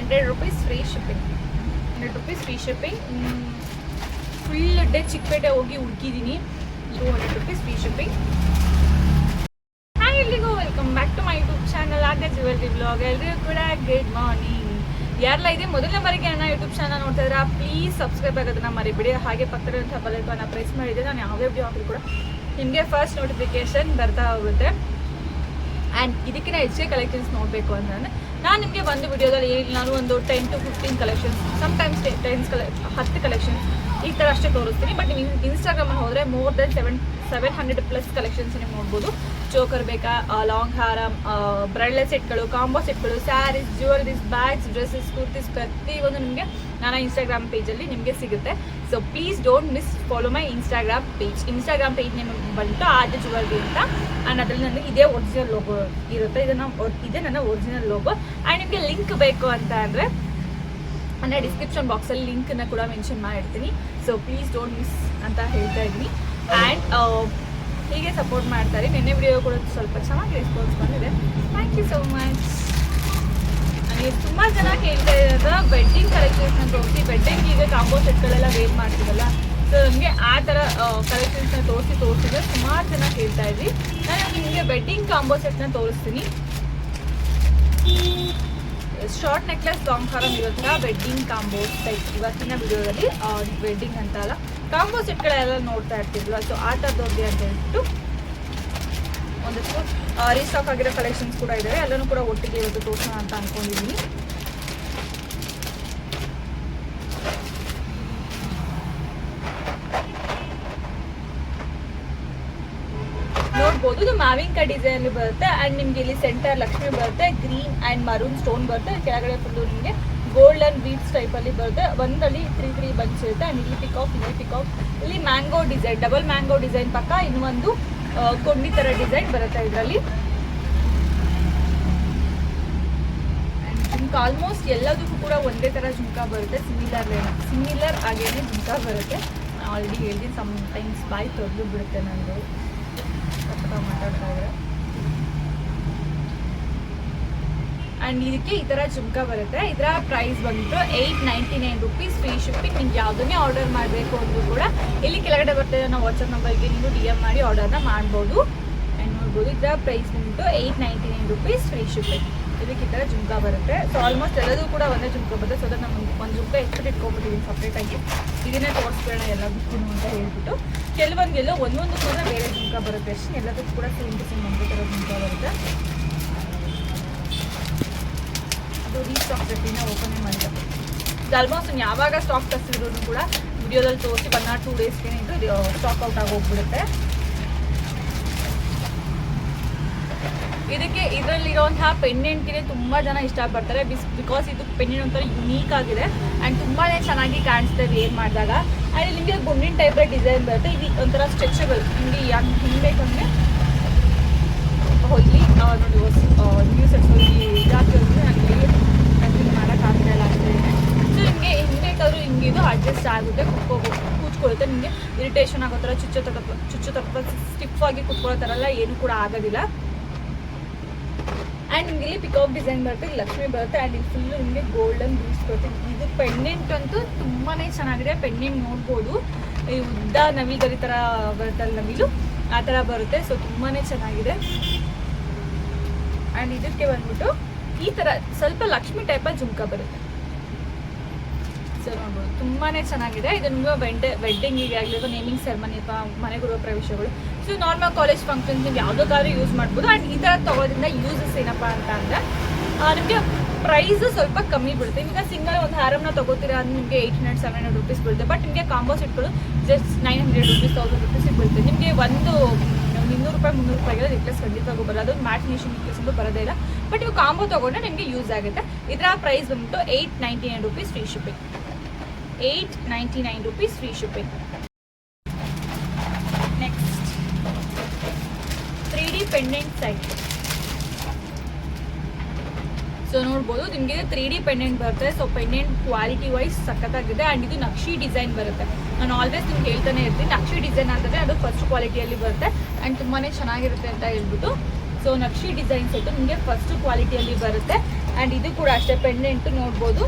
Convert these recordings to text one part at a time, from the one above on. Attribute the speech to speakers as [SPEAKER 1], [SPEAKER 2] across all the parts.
[SPEAKER 1] Hundred rupees free shipping hundred rupees free shipping full day Chikkapete ಹೋಗಿ ಹುಡುಕಿದ್ದೀನಿ two hundred rupees free shipping hi ಎಲ್ಲಿಗೂ welcome back to my YouTube channel ಆಗ jewellery blog ಎಲ್ರಿಗೂ ಕೂಡ good morning ಯಾರೆಲ್ಲ ಇದೆ, ಮೊದಲನೇ ಬಾರಿಗೆ ನನ್ನ ಯೂಟ್ಯೂಬ್ ಚಾನಲ್ ನೋಡ್ತಾ ಇದ್ರೆ ಪ್ಲೀಸ್ ಸಬ್ಸ್ಕ್ರೈಬ್ ಆಗೋದನ್ನ ಮರಿಬೇಡಿ. ಹಾಗೆ ಪಕ್ಕದಂಥ ಬಲಕವನ್ನು ಪ್ರೆಸ್ ಮಾಡಿದ್ರೆ ನಾನು ಯಾವುದೇ ವಿಡಿಯೋ ಹಾಕಿದ್ರು ಕೂಡ ನಿಮಗೆ ಫಸ್ಟ್ ನೋಟಿಫಿಕೇಶನ್ ಬರ್ತಾ ಹೋಗುತ್ತೆ. ಆ್ಯಂಡ್ ಇದಕ್ಕಿಂತ ಹೆಚ್ಚಿಗೆ ಕಲೆಕ್ಷನ್ಸ್ ನೋಡಬೇಕು ಅಂತಂದರೆ ನಾನು ನಿಮಗೆ ಒಂದು ವಿಡಿಯೋದಲ್ಲಿ ನಾನು ಒಂದು ten to fifteen collections sometimes tens ಕಲೆ ಹತ್ತು ಕಲೆಕ್ಷನ್ಸ್ ಈ ಥರ ಅಷ್ಟೇ ತೋರಿಸ್ತೀನಿ. ಬಟ್ ನೀವು ಇನ್ಸ್ಟಾಗ್ರಾಮಲ್ಲಿ ಹೋದರೆ more than seven seven hundred plus collections ನೀವು ನೋಡ್ಬೋದು. ಚೋಕರ್ ಬೇಕಾ ಲಾಂಗ್ ಹಾರ ಬ್ರೈಡ್ಲೆ ಸೆಟ್ಗಳು combo ಸೆಟ್ಗಳು sarees jewelleries bags dresses kurtis ಪ್ರತಿಯೊಂದು ನಿಮಗೆ ನನ್ನ ಇನ್ಸ್ಟಾಗ್ರಾಮ್ ಪೇಜಲ್ಲಿ ನಿಮಗೆ ಸಿಗುತ್ತೆ. So please don't miss follow my Instagram page Instagram page ನಿಮಗೆ ಬಂತು ಆದ್ಯ ಜ್ಯುವೆಲ್ರಿ ಅಂತ. ಆ್ಯಂಡ್ ಅದರಲ್ಲಿ ನನಗೆ ಇದೇ ಒರಿಜಿನಲ್ ಲೋಗೋ ಇರುತ್ತೆ. ಇದನ್ನು, ಇದೇ ನನ್ನ ಒರಿಜಿನಲ್ ಲೋಗೋ ಆ್ಯಂಡ್ ನಿಮಗೆ ಲಿಂಕ್ ಬೇಕು ಅಂತ ಅಂದರೆ ಅಂದರೆ ಡಿಸ್ಕ್ರಿಪ್ಷನ್ ಬಾಕ್ಸಲ್ಲಿ ಲಿಂಕನ್ನು ಕೂಡ ಮೆನ್ಷನ್ ಮಾಡಿರ್ತೀನಿ. ಸೊ ಪ್ಲೀಸ್ ಡೋಂಟ್ ಮಿಸ್ ಅಂತ ಹೇಳ್ತಾ ಇದ್ದೀನಿ. ಆ್ಯಂಡ್ ಹೀಗೆ ಸಪೋರ್ಟ್ ಮಾಡ್ತಾರೆ. ನಿನ್ನೆ ವಿಡಿಯೋ ಕೂಡ ಸ್ವಲ್ಪ ಚೆನ್ನಾಗಿ ರೆಸ್ಪಾನ್ಸ್ ಬಂದಿದೆ. ಥ್ಯಾಂಕ್ ಯು ಸೋ ಮಚ್ ತುಂಬ ಜನ ಕೇಳ್ತಾ ಇರೋದ ವೆಡ್ಡಿಂಗ್ ಕಲೆಕ್ಷನ್ಸ್ನ ತೋರಿಸಿ. ಬೆಡ್ಡಿಂಗ್ ಈಗ ಕಾಂಬೋ ಸೆಟ್ಗಳೆಲ್ಲ ವೇರ್ ಮಾಡ್ತೀವಲ್ಲ ಸೊ ನಮಗೆ ಆ ಥರ ಕಲೆಕ್ಷನ್ಸ್ನ ತೋರಿಸಿ, ತೋರಿಸಿದ್ರೆ ಸುಮಾರು ಜನ ಕೇಳ್ತಾ ಇದ್ವಿ. ನಾನು ನಿಮಗೆ ವೆಡ್ಡಿಂಗ್ ಕಾಂಬೋ ಸೆಟ್ನ ತೋರಿಸ್ತೀನಿ. ಶಾರ್ಟ್ ನೆಕ್ಲೆಸ್ ಲಾಂಗ್ ಹಾರಮ್ ಇವತ್ತಿನ ವೆಡ್ಡಿಂಗ್ ಕಾಂಬೋ ಟೈಪ್ ಇವತ್ತಿನ ವಿಡಿಯೋದಲ್ಲಿ ವೆಡ್ಡಿಂಗ್ ಅಂತ ಅಲ್ಲ. ಕಾಂಬೋ ಸೆಟ್ಗಳೆಲ್ಲ ನೋಡ್ತಾ ಇರ್ತಿದ್ರು ಸೊ ಆ ಥರದವ್ರಿಗೆ ಅಂತ ಹೇಳ್ಬಿಟ್ಟು ಒಂದಷ್ಟು ರೀಸ್ಟಾಕ್ ಆಗಿರೋ ಕಲೆಕ್ಷನ್ಸ್ ಕೂಡ ಇದ್ದಾವೆ ಎಲ್ಲನೂ ಕೂಡ ಒಟ್ಟಿಗೆ ಇವತ್ತು ತೋರಿಸೋಣ ಅಂತ ಅನ್ಕೊಂಡಿದ್ದೀನಿ ನೋಡ್ಬೋದು ಇದು ಮಾವಿನಕಾಯಿ ಡಿಸೈನ್ ಬರುತ್ತೆ. ಅಂಡ್ ನಿಮ್ಗೆ ಇಲ್ಲಿ ಸೆಂಟರ್ ಲಕ್ಷ್ಮಿ ಬರುತ್ತೆ ಗ್ರೀನ್ ಅಂಡ್ ಮರೂನ್ ಸ್ಟೋನ್ ಬರುತ್ತೆ. ಕೆಳಗಡೆ ಫುಲ್ಲು ನಿಮಗೆ ಗೋಲ್ಡನ್ ಬೀಟ್ಸ್ ಟೈಪ್ ಅಲ್ಲಿ ಬರುತ್ತೆ. ಒಂದಲ್ಲಿ ತ್ರೀ ತ್ರೀ ಬಂಚ್ ಇರುತ್ತೆ. ಅಂಡ್ ಇಲ್ಲಿ ಪಿಕಾಕ್ ಇಲ್ಲಿ ಆಫ್ ಇಲ್ಲಿ mango design double mango design ಪಕ್ಕ ಇನ್ನೊಂದು ಕೊಂಡಿ ತರ ಡಿಸೈನ್ ಬರುತ್ತೆ ಇದರಲ್ಲಿ. ಆಲ್ಮೋಸ್ಟ್ ಎಲ್ಲದಕ್ಕೂ ಕೂಡ ಒಂದೇ ಥರ ಜುಮ್ಕ ಬರುತ್ತೆ. ಸಿಮಿಲರ್ ಸಿಮಿಲರ್ ಆಗೇನೆ ಜುಮ್ಕ ಬರುತ್ತೆ. ಆಲ್ರೆಡಿ ಹೇಳಿದ್ದೀನಿ ಸಮ್ ಟೈಮ್ಸ್ ಬಾಯಿ ತೊರೆದು ಬಿಡುತ್ತೆ ನಂದು ಆ್ಯಂಡ್ ಇದಕ್ಕೆ ಈ ಥರ ಜುಮ್ಕ ಬರುತ್ತೆ. ಇದರ ಪ್ರೈಸ್ ಬಂದ್ಬಿಟ್ಟು eight ninety nine rupees free shipping ನಿಮ್ಗೆ ಯಾವುದನ್ನೇ ಆರ್ಡರ್ ಮಾಡಬೇಕು ಅಂದ್ರೂ ಕೂಡ ಇಲ್ಲಿ ಕೆಳಗಡೆ ಬರ್ತಾ ನಾವು ವಾಟ್ಸಪ್ ನಂಬರ್ಗೆ ನೀವು ಡಿ ಎಂ ಮಾಡಿ ಆರ್ಡರ್ನ ಮಾಡ್ಬೋದು. ಆ್ಯಂಡ್ ನೋಡ್ಬೋದು, ಇದರ ಪ್ರೈಸ್ ಬಂದ್ಬಿಟ್ಟು eight ninety nine rupees free shipping ಇದಕ್ಕೆ ಈ ಬರುತ್ತೆ. ಸೊ ಆಲ್ಮೋಸ್ಟ್ ಎಲ್ಲದೂ ಕೂಡ ಒಂದೇ ಜುಮ್ಕ ಬರುತ್ತೆ. ಸೊ ಅದನ್ನು ನಮ್ಗೆ ಒಂದು ಜುಮ್ಕ ಎಕ್ಸ್ಪೆಕ್ಟ್ ಇಟ್ಕೊಂಡ್ಬಿಟ್ಟಿದ್ದೀನಿ ಸಪ್ರೇಟಾಗಿ ಇದನ್ನೇ ತೋರಿಸ್ಬೇಡ ಎಲ್ಲ ಬಿಟ್ಟು ಅಂತ ಹೇಳ್ಬಿಟ್ಟು, ಕೆಲವೊಂದೆಲ್ಲ ಒಂದೊಂದು ಕೂಡ ಬೇರೆ ಜುಮ್ಕ ಬರುತ್ತೆ. ಅಷ್ಟೇ, ಎಲ್ಲದಕ್ಕೂ ಕೂಡ ಸೇಮ್ ಟು ಸೇಮ್ ಒಂದೇ ಥರ ಬರುತ್ತೆ. ಅದು ರೀಸ್ಟಾಕ್ ರೆಸಿನ ಓಪನ್ ಮಾಡಿದೆ. ಆಲ್ಮೋಸ್ಟ್ ಯಾವಾಗ ಸ್ಟಾಕ್ ತರಿಸಿದ್ರು ಕೂಡ, ವಿಡಿಯೋದಲ್ಲಿ ತೋರಿಸಿ ಒನ್ ಆರ್ ಟೂ ಡೇಸ್ಗೆ ಇದು ಸ್ಟಾಕ್ ಔಟ್ ಆಗಿ ಹೋಗ್ಬಿಡುತ್ತೆ. ಇದಕ್ಕೆ ಇದರಲ್ಲಿರುವಂತಹ ಪೆಂಡೆಂಟ್ಗೆ ತುಂಬ ಜನ ಇಷ್ಟಪಡ್ತಾರೆ. ಬಿಸ್ ಬಿಕಾಸ್ ಇದು ಪೆಂಡೆಂಟ್ ಒಂಥರ ಯುನೀಕ್ ಆಗಿದೆ. ಆ್ಯಂಡ್ ತುಂಬಾ ಚೆನ್ನಾಗಿ ಕಾಣಿಸ್ತದೆ ವೇರ್ ಮಾಡಿದಾಗ. ಆ್ಯಂಡ್ ನಿಮಗೆ ಗುಂಡಿನ ಟೈಪ್ ಡಿಸೈನ್ ಬರುತ್ತೆ. ಇದು ಒಂಥರ ಸ್ಟ್ರೆಚಬಲ್ ನಿಮಗೆ ಯಾಕೆ ಹಿಂಗಬೇಕಂದ್ರೆ ಬೇಕಂದರೆ ಹೊಲಿ ನೋಡಿ ನ್ಯೂ ಸೆಟ್ಸ್ ಹೊಲಿ ಇದಾಕಿ ಹೋದ್ರೆ ನನಗೆ ಕಂಟಿನ್ಯೂ ಮಾಡೋಕ್ಕಾಗ್ತಾ ಇಲ್ಲ ಅಂತ ಸೊ ನಿಮಗೆ ಹಿಂಗೆ ಬೇಕಾದರೂ ಇದು ಅಡ್ಜಸ್ಟ್ ಆಗುತ್ತೆ. ಕುತ್ಕೋಬೋದು ಕೂತ್ಕೊಳ್ಳುತ್ತೆ. ನಿಮಗೆ ಇರಿಟೇಷನ್ ಆಗೋ ಥರ, ಚುಚ್ಚು ತಪ್ಪ ಚುಚ್ಚು ತಪ್ಪ ಸ್ಟಿಫ್ ಆಗಿ ಕುತ್ಕೊಳ್ಳೋ ಥರ ಎಲ್ಲ ಏನು ಕೂಡ ಆಗೋದಿಲ್ಲ. ಆ್ಯಂಡ್ ನಿಮ್ಗೆ ಇಲ್ಲಿ ಪಿಕಾಕ್ ಡಿಸೈನ್ ಬರುತ್ತೆ ಲಕ್ಷ್ಮಿ ಬರುತ್ತೆ ಆ್ಯಂಡ್ ಇಲ್ಲಿ ಫುಲ್ಲು ನಿಮಗೆ ಗೋಲ್ಡನ್ ಬೀಸ್ ಬರುತ್ತೆ. ಇದು ಪೆಂಡೆಂಟ್ ಅಂತೂ ತುಂಬಾ ಚೆನ್ನಾಗಿದೆ ಪೆಂಡಿಂಗ್ ನೋಡ್ಬೋದು. ಈ ಉದ್ದ ನವಿಲ್ಗರಿ ಥರ ಬರುತ್ತಲ್ಲ ನವಿಲು? ಆ ಥರ ಬರುತ್ತೆ ಸೊ ತುಂಬಾ ಚೆನ್ನಾಗಿದೆ. ಆ್ಯಂಡ್ ಇದಕ್ಕೆ ಬಂದ್ಬಿಟ್ಟು ಈ ಥರ ಸ್ವಲ್ಪ ಲಕ್ಷ್ಮಿ ಟೈಪಲ್ಲಿ ಜುಮ್ಕ ಬರುತ್ತೆ. ಸೊ ನೋಡ್ಬೋದು. ತುಂಬಾ ಚೆನ್ನಾಗಿದೆ. ಇದು ನಿಮಗೆ ವೆಡ್ಡಿಂಗ್ ವೆಡ್ಡಿಂಗಿಗೆ ಆಗಲಿ ಅಥವಾ ನೇಮಿಂಗ್ ಸೆರೆಮನಿ ಅಥವಾ ಮನೆ ಗೃಹ ಪ್ರವೇಶಗಳು. ಸೊ ನಾರ್ಮಲ್ ಕಾಲೇಜ್ ಫಂಕ್ಷನ್ಸ್ ನೀವು ಯಾವುದಕ್ಕಾದ್ರೂ ಯೂಸ್ ಮಾಡ್ಬೋದು. ಆ್ಯಂಡ್ ಈ ಥರ ತೊಗೋದ್ರಿಂದ ಯೂಸಸ್ ಏನಪ್ಪ ಅಂತ ಅಂದರೆ ನಿಮಗೆ ಪ್ರೈಸ್ ಸ್ವಲ್ಪ ಕಮ್ಮಿ ಬೀಳುತ್ತೆ. ಈಗ ಸಿಂಗಲ್ ಒಂದು ಹಾರಮ್ನ ತಗೋತೀರಾ ಅದು ನಿಮಗೆ eight hundred seven hundred rupees ಬೀಳುತ್ತೆ. ಬಟ್ ನಿಮಗೆ combo ಸೆಟ್ಗಳು just nine hundred rupees thousand rupees ಬೀಳುತ್ತೆ. ನಿಮಗೆ ಒಂದು ಇನ್ನೂರು ರೂಪಾಯಿ, ಮುನ್ನೂರು ರೂಪಾಯಿಗೆ ನೆಕ್ಲೆಸ್ ಖಂಡಿತವಾಗೂ ಬರೋದು ಅದು ಮ್ಯಾಟಿನೇಷನ್ ನೆಕ್ಲೆಸ್ ಅಂತೂ ಬರೋದೇ ಇಲ್ಲ. ಬಟ್ ನೀವು ಕಾಂಬೋ ತೊಗೊಂಡ್ರೆ ನಿಮಗೆ ಯೂಸ್ ಆಗುತ್ತೆ. ಇದರ ಪ್ರೈಸ್ ಬಂದ್ಬಿಟ್ಟು eight ninety nine rupees free shipping eight ninety nine rupees free shipping next three D pendant site so ನೋಡ್ಬೋದು, ನಿಮಗೆ ತ್ರೀ ಡಿ ಪೆಂಡೆಂಟ್ ಬರುತ್ತೆ. ಸೊ ಪೆಂಡೆಂಟ್ ಕ್ವಾಲಿಟಿ ವೈಸ್ ಸಖತ್ತಾಗಿದೆ. ಆ್ಯಂಡ್ ಇದು ನಕ್ಷಿ ಡಿಸೈನ್ ಬರುತ್ತೆ. ನಾನು ಆಲ್ವೇಸ್ ನಿಮ್ಗೆ ಹೇಳ್ತಾನೆ ಇರ್ತೀನಿ. ನಕ್ಷಿ ಡಿಸೈನ್ ಅಂತಂದರೆ ಅದು ಫಸ್ಟ್ ಕ್ವಾಲಿಟಿಯಲ್ಲಿ ಬರುತ್ತೆ. ಆ್ಯಂಡ್ ತುಂಬಾ ಚೆನ್ನಾಗಿರುತ್ತೆ ಅಂತ ಹೇಳ್ಬಿಟ್ಟು. ಸೊ ನಕ್ಷಿ ಡಿಸೈನ್ ಸೆಟ್ ನಿಮಗೆ ಫಸ್ಟ್ ಕ್ವಾಲಿಟಿಯಲ್ಲಿ ಬರುತ್ತೆ. ಆ್ಯಂಡ್ ಇದು ಕೂಡ ಅಷ್ಟೇ ಪೆಂಡೆಂಟ್ ನೋಡ್ಬೋದು.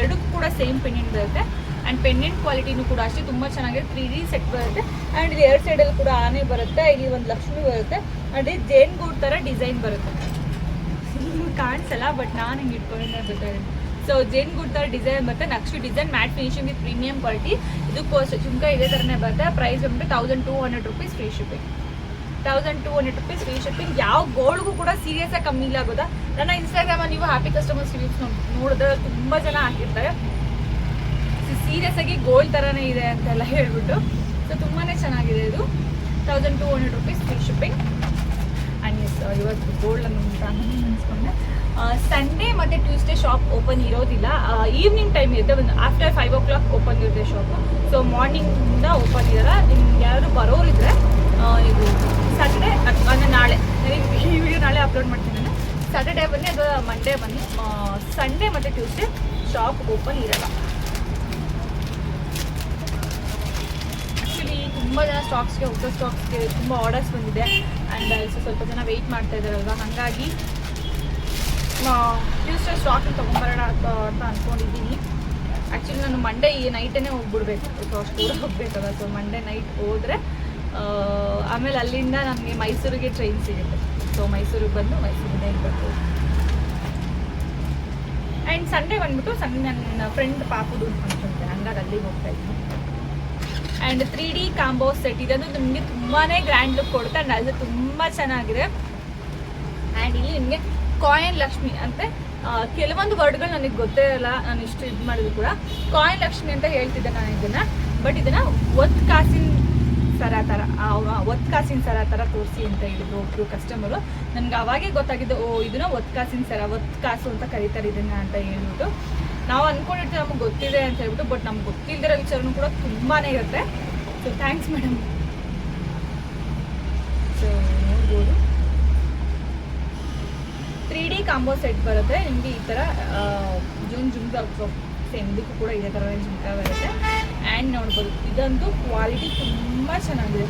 [SPEAKER 1] ಎರಡಕ್ಕೂ ಕೂಡ ಸೇಮ್ ಪೆಂಡೆಂಟ್ ಬರುತ್ತೆ. ಆ್ಯಂಡ್ ಪೆಂಡೆಂಟ್ ಕ್ವಾಲಿಟಿನೂ ಕೂಡ ಅಷ್ಟೇ, ತುಂಬ ಚೆನ್ನಾಗಿದೆ. ತ್ರೀ ಡಿ ಸೆಟ್ ಬರುತ್ತೆ. ಆ್ಯಂಡ್ ಇದು ಎರಡು ಸೈಡಲ್ಲಿ ಕೂಡ ಆನೆ ಬರುತ್ತೆ. ಇಲ್ಲಿ ಒಂದು ಲಕ್ಷ್ಮಿ ಬರುತ್ತೆ. ಆ್ಯಂಡ್ ಇದು ಜೇನ್ ಗೂಡ್ ಥರ ಡಿಸೈನ್ ಬರುತ್ತೆ ಕಾಣಿಸಲ್ಲ ಬಟ್ ನಾನು ಹಿಂಗೆ ಇಟ್ಕೊಂಡಿದ್ದೆ ಸೊ ಜೇನ್ ಗುಡ್ ಥರ ಡಿಸೈನ್ ಬರುತ್ತೆ. Naqvi design matte finishing with premium quality ಇದಕ್ಕೂ ಅಷ್ಟೇ ಚುಮ್ಕ ಇದೇ ಥರನೇ ಬರುತ್ತೆ. ಪ್ರೈಸ್ ಬಂದ್ಬಿಟ್ಟು thousand two hundred rupees free shipping thousand two hundred rupees free shipping ಯಾವ ಗೋಲ್ಡ್ಗೂ ಕೂಡ ಸೀರಿಯಸ್ ಆಗಿ ಕಮ್ಮಿ ಇಲ್ಲ ಆಗೋದಾ ನನ್ನ ಇನ್ಸ್ಟಾಗ್ರಾಮಲ್ಲಿ ನೀವು ಹ್ಯಾಪಿ ಕಸ್ಟಮರ್ಸ್ ರಿವ್ಯೂಸ್ ನೋಡಿದ್ರೆ ತುಂಬ ಜನ ಹಾಕಿರ್ತಾರೆ. ಸೀರಿಯಸ್ ಆಗಿ ಗೋಲ್ಡ್ ಥರನೇ ಇದೆ ಅಂತೆಲ್ಲ ಹೇಳ್ಬಿಟ್ಟು. ಸೊ ತುಂಬಾ ಚೆನ್ನಾಗಿದೆ ಇದು. Thousand two hundred rupees free shipping and S ಇವತ್ತು ಗೋಲ್ಡ್ ಅನ್ನು ಅನ್ಸ್ಕೊಂಡೆ. ಸಂಡೇ ಮತ್ತು ಟ್ಯೂಸ್ಡೇ ಶಾಪ್ ಓಪನ್ ಇರೋದಿಲ್ಲ. ಈವ್ನಿಂಗ್ ಟೈಮ್ ಇರುತ್ತೆ. ಒಂದು after five o'clock open ಇರುತ್ತೆ ಶಾಪ್ ಸೊ ಮಾರ್ನಿಂಗಿಂದ ಓಪನ್ ಇರಲ್ಲ. ನಿಮ್ಗೆ ಯಾರು ಬರೋರಿದ್ರೆ ಇದು ಸ್ಯಾಟರ್ಡೇ ಅಂದ್ರೆ ನಾಳೆ. ಈ ವಿಡಿಯೋ ನಾಳೆ ಅಪ್ಲೋಡ್ ಮಾಡ್ತೀನಿ ನಾನು. ಸ್ಯಾಟರ್ಡೇ ಬನ್ನಿ ಅಥವಾ ಮಂಡೇ ಬನ್ನಿ. ಸಂಡೇ ಮತ್ತು ಟ್ಯೂಸ್ಡೇ ಶಾಪ್ ಓಪನ್ ಇರಲ್ಲ ಆ್ಯಕ್ಚುಲಿ ತುಂಬ ಜನ ಸ್ಟಾಕ್ಸ್ಗೆ, ಹೊಸ ಸ್ಟಾಕ್ಸ್ಗೆ ತುಂಬ ಆರ್ಡರ್ಸ್ ಬಂದಿದೆ. ಆ್ಯಂಡ್ ಆಲ್ಸೋ ಸ್ವಲ್ಪ ಜನ ವೆಯ್ಟ್ ಮಾಡ್ತಾ ಇದ್ದಾರಲ್ವ? ಹಾಗಾಗಿ ಟ್ಯೂಸ್ಡೇ ಸ್ಟಾಕ್ ತೊಗೊಂಬರೋಣ ಅಂತ ಅಂತ ಅಂದ್ಕೊಂಡಿದ್ದೀನಿ ಆ್ಯಕ್ಚುಲಿ ನಾನು ಮಂಡೇ ಈ ನೈಟೇ ಹೋಗ್ಬಿಡ್ಬೇಕು. ಸೊ ಅಷ್ಟು ದೂರ ಹೋಗ್ಬೇಕಲ್ಲ. ಸೊ ಮಂಡೇ ನೈಟ್ ಹೋದರೆ ಆಮೇಲೆ ಅಲ್ಲಿಂದ ನನಗೆ ಮೈಸೂರಿಗೆ ಟ್ರೈನ್ ಸಿಗುತ್ತೆ. ಸೊ ಮೈಸೂರಿಗೆ ಬಂದು ಮೈಸೂರಿಂದ ಬರ್ಬೋದು ಆ್ಯಂಡ್ ಸಂಡೇ ಬಂದ್ಬಿಟ್ಟು ಸಂಡೇ ನನ್ನ ಫ್ರೆಂಡ್ ಪಾಪುದು ಫಂಕ್ಷನ್ ಹಂಗಾಗಿ ಅಲ್ಲಿಗೆ ಹೋಗ್ತಾ ಇದ್ದೀನಿ. And three D combo set ಇದನ್ನು ನಿಮಗೆ ತುಂಬಾ ಗ್ರ್ಯಾಂಡ್ ಲುಕ್ ಕೊಡುತ್ತೆ ಆ್ಯಂಡ್ ಅದು ತುಂಬ ಚೆನ್ನಾಗಿದೆ. ಆ್ಯಂಡ್ ಇಲ್ಲಿ ನಿಮಗೆ ಕಾಯನ್ ಲಕ್ಷ್ಮಿ ಅಂತೆ ಕೆಲವೊಂದು ವರ್ಡ್ಗಳು ನನಗೆ ಗೊತ್ತೇ ಇಲ್ಲ. ನಾನು ಇಷ್ಟು ಇದು ಮಾಡಿದ್ರು ಕೂಡ. ಕಾಯಿನ್ ಲಕ್ಷ್ಮಿ ಅಂತ ಹೇಳ್ತಿದ್ದೆ ನಾನು ಇದನ್ನು. ಬಟ್ ಇದನ್ನು ಒತ್ತು ಕಾಸಿನ ಸರ ಥರ ಒತ್ ಕಾಸಿನ ಸರ ಥರ ತೋರಿಸಿ ಅಂತ ಹೇಳಿದ್ರು ಒಬ್ಬರು ಕಸ್ಟಮರು ನನಗೆ ಅವಾಗೇ ಗೊತ್ತಾಗಿದ್ದು, ಓ, ಇದನ್ನ ಒತ್ತು ಕಾಸಿನ ಸರ ಒತ್ತು ಕಾಸು ಅಂತ ಕರೀತಾರೆ ಇದನ್ನ ಅಂತ ಹೇಳ್ಬಿಟ್ಟು. ನಾವು ಅನ್ಕೊಂಡಿರ್ತೀವಿ ನಮಗೆ ಗೊತ್ತಿದೆ ಅಂತ ಹೇಳ್ಬಿಟ್ಟು ಬಟ್ ನಮ್ಗೆ ಗೊತ್ತಿಲ್ದಿರೋ ವಿಚಾರನೂ ಕೂಡ ತುಂಬಾ ಇರುತ್ತೆ. ಸೊ ಥ್ಯಾಂಕ್ಸ್ ಮೇಡಮ್ ಸೊ ನೋಡ್ಬೋದು. ತ್ರೀ ಡಿ ಕಾಂಬೋ ಸೆಟ್ ಬರುತ್ತೆ. ನಿಮಗೆ ಈ ಥರ ಜೂನ್ ಜುಮ್ ಸೇಮ್ ಇದಕ್ಕೂ ಕೂಡ ಇದೇ ಥರ ಜುಮ್ಕ ಬರುತ್ತೆ. ಆ್ಯಂಡ್ ನೋಡ್ಬೋದು, ಇದಂತೂ ಕ್ವಾಲಿಟಿ ತುಂಬ ಚೆನ್ನಾಗಿದೆ.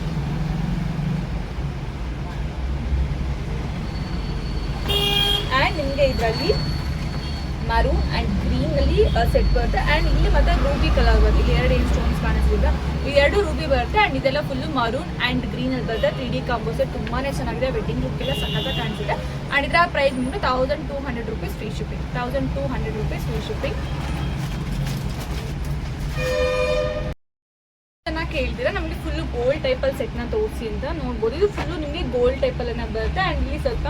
[SPEAKER 1] ಆ್ಯಂಡ್ ನಿಮಗೆ ಇದರಲ್ಲಿ ಮರೂನ್ ಆ್ಯಂಡ್ ಗ್ರೀನಲ್ಲಿ ಸೆಟ್ ಬರುತ್ತೆ. ಆ್ಯಂಡ್ ಇಲ್ಲಿ ಮತ್ತೆ ರೂಬಿ ಕಲರ್ ಬರುತ್ತೆ. ಇಲ್ಲಿ ಎರಡು ಏನು ಸ್ಟೋನ್ಸ್ ಕಾಣಿಸ್ತಿದ್ದ ಈ ಎರಡು ರೂಬಿ ಬರುತ್ತೆ ಆ್ಯಂಡ್ ಇದೆಲ್ಲ ಫುಲ್ಲು ಮರೂನ್ ಆ್ಯಂಡ್ ಗ್ರೀನಲ್ಲಿ ಬರುತ್ತೆ. ತ್ರೀ ಡಿ ಕಾಂಬೋಸ್ ತುಂಬಾ ಚೆನ್ನಾಗಿದೆ. ವೆಡ್ಡಿಂಗ್ ಲುಕ್ ಎಲ್ಲ ಸಖತ್ತಾಗಿ ಕಾಣಿಸುತ್ತೆ ಆ್ಯಂಡ್ ಇದರ ಪ್ರೈಸ್ ಬಂದು thousand two hundred rupees free shipping thousand two hundred rupees free shipping ಕೇಳ್ತೀರಾ? ನಮಗೆ ಫುಲ್ ಗೋಲ್ಡ್ ಟೈಪಲ್ಲಿ ಸೆಟ್ನ ತೋರಿಸಿ ಅಂತ ನೋಡ್ಬೋದು. ಇದು ಗೋಲ್ಡ್ ಟೈಪಲ್ಲೇ ಬರುತ್ತೆ. ಆ್ಯಂಡ್ ಇಲ್ಲಿ ಸ್ವಲ್ಪ